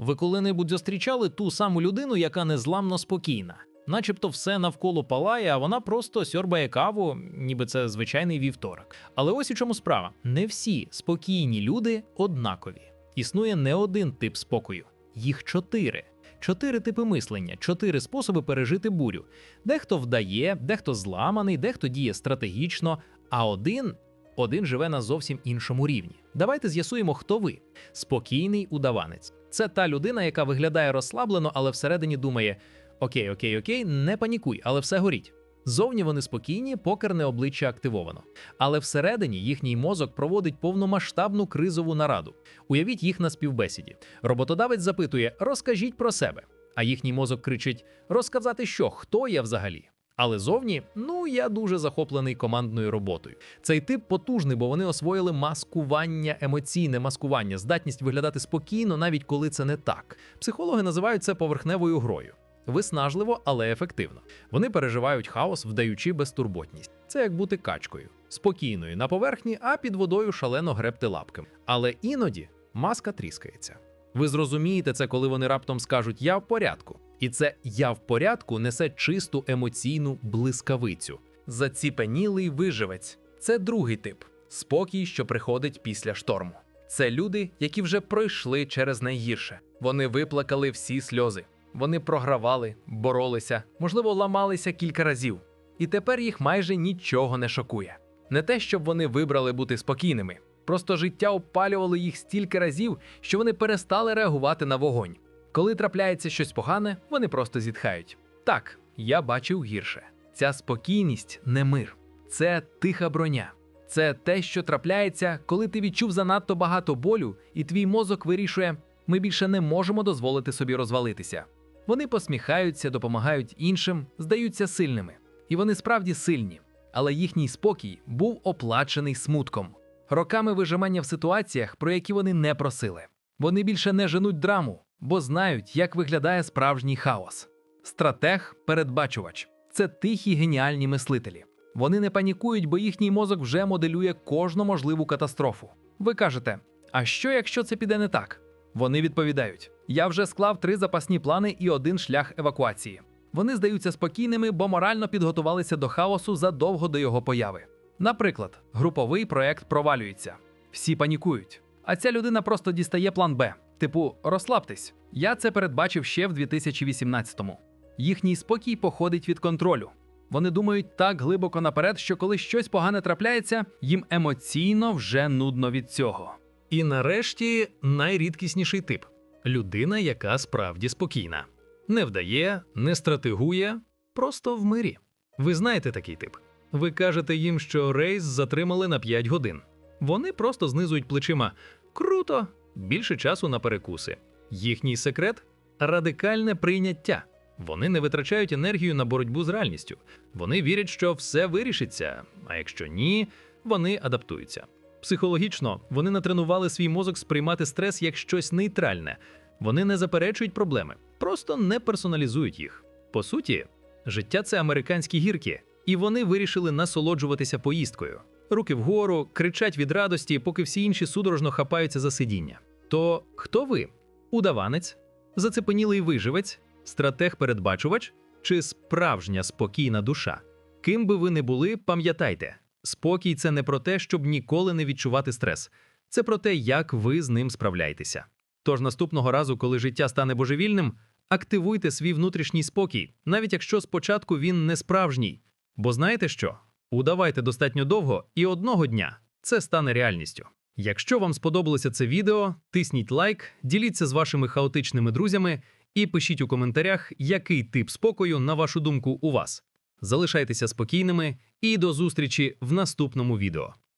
Ви коли-небудь зустрічали ту саму людину, яка незламно спокійна. Начебто все навколо палає, а вона просто сьорбає каву, ніби це звичайний вівторок. Але ось у чому справа: не всі спокійні люди однакові. Існує не один тип спокою, їх чотири. Чотири типи мислення, чотири способи пережити бурю. Дехто вдає, дехто зламаний, дехто діє стратегічно, а один один живе на зовсім іншому рівні. Давайте з'ясуємо, хто ви. Спокійний удаванець. Це та людина, яка виглядає розслаблено, але всередині думає: Окей, окей, окей, не панікуй, але все горіть. Зовні вони спокійні, покерне обличчя активовано. Але всередині їхній мозок проводить повномасштабну кризову нараду. Уявіть їх на співбесіді. Роботодавець запитує: розкажіть про себе. А їхній мозок кричить: розказати що, хто я взагалі? Але зовні, ну я дуже захоплений командною роботою. Цей тип потужний, бо вони освоїли маскування, емоційне маскування, здатність виглядати спокійно, навіть коли це не так. Психологи називають це поверхневою грою. Виснажливо, але ефективно. Вони переживають хаос, вдаючи безтурботність. Це як бути качкою, спокійною на поверхні, а під водою шалено гребти лапками. Але іноді маска тріскається. Ви зрозумієте це, коли вони раптом скажуть Я в порядку. І це я в порядку несе чисту емоційну блискавицю. Заціпенілий виживець це другий тип спокій, що приходить після шторму. Це люди, які вже пройшли через найгірше. Вони виплакали всі сльози. Вони програвали, боролися, можливо, ламалися кілька разів. І тепер їх майже нічого не шокує. Не те, щоб вони вибрали бути спокійними, просто життя опалювало їх стільки разів, що вони перестали реагувати на вогонь. Коли трапляється щось погане, вони просто зітхають. Так, я бачив гірше. Ця спокійність не мир, це тиха броня. Це те, що трапляється, коли ти відчув занадто багато болю, і твій мозок вирішує, ми більше не можемо дозволити собі розвалитися. Вони посміхаються, допомагають іншим, здаються сильними. І вони справді сильні. Але їхній спокій був оплачений смутком, роками вижимання в ситуаціях, про які вони не просили. Вони більше не женуть драму, бо знають, як виглядає справжній хаос. Стратег, передбачувач це тихі геніальні мислителі. Вони не панікують, бо їхній мозок вже моделює кожну можливу катастрофу. Ви кажете, а що, якщо це піде не так? Вони відповідають: Я вже склав три запасні плани і один шлях евакуації. Вони здаються спокійними, бо морально підготувалися до хаосу задовго до його появи. Наприклад, груповий проект провалюється, всі панікують. А ця людина просто дістає план Б, типу розслабтесь. Я це передбачив ще в 2018-му. Їхній спокій походить від контролю. Вони думають так глибоко наперед, що коли щось погане трапляється, їм емоційно вже нудно від цього. І нарешті найрідкісніший тип людина, яка справді спокійна. Не вдає, не стратегує, просто в мирі. Ви знаєте такий тип. Ви кажете їм, що рейс затримали на 5 годин. Вони просто знизують плечима. Круто! Більше часу на перекуси. Їхній секрет радикальне прийняття. Вони не витрачають енергію на боротьбу з реальністю. Вони вірять, що все вирішиться, а якщо ні, вони адаптуються. Психологічно вони натренували свій мозок сприймати стрес як щось нейтральне. Вони не заперечують проблеми, просто не персоналізують їх. По суті, життя це американські гірки, і вони вирішили насолоджуватися поїздкою. Руки вгору, кричать від радості, поки всі інші судорожно хапаються за сидіння. То хто ви? Удаванець, зацепенілий виживець, стратег-передбачувач чи справжня спокійна душа? Ким би ви не були, пам'ятайте, спокій це не про те, щоб ніколи не відчувати стрес, це про те, як ви з ним справляєтеся. Тож наступного разу, коли життя стане божевільним, активуйте свій внутрішній спокій, навіть якщо спочатку він не справжній. Бо знаєте що? Удавайте достатньо довго, і одного дня це стане реальністю. Якщо вам сподобалося це відео, тисніть лайк, діліться з вашими хаотичними друзями і пишіть у коментарях, який тип спокою, на вашу думку, у вас. Залишайтеся спокійними і до зустрічі в наступному відео.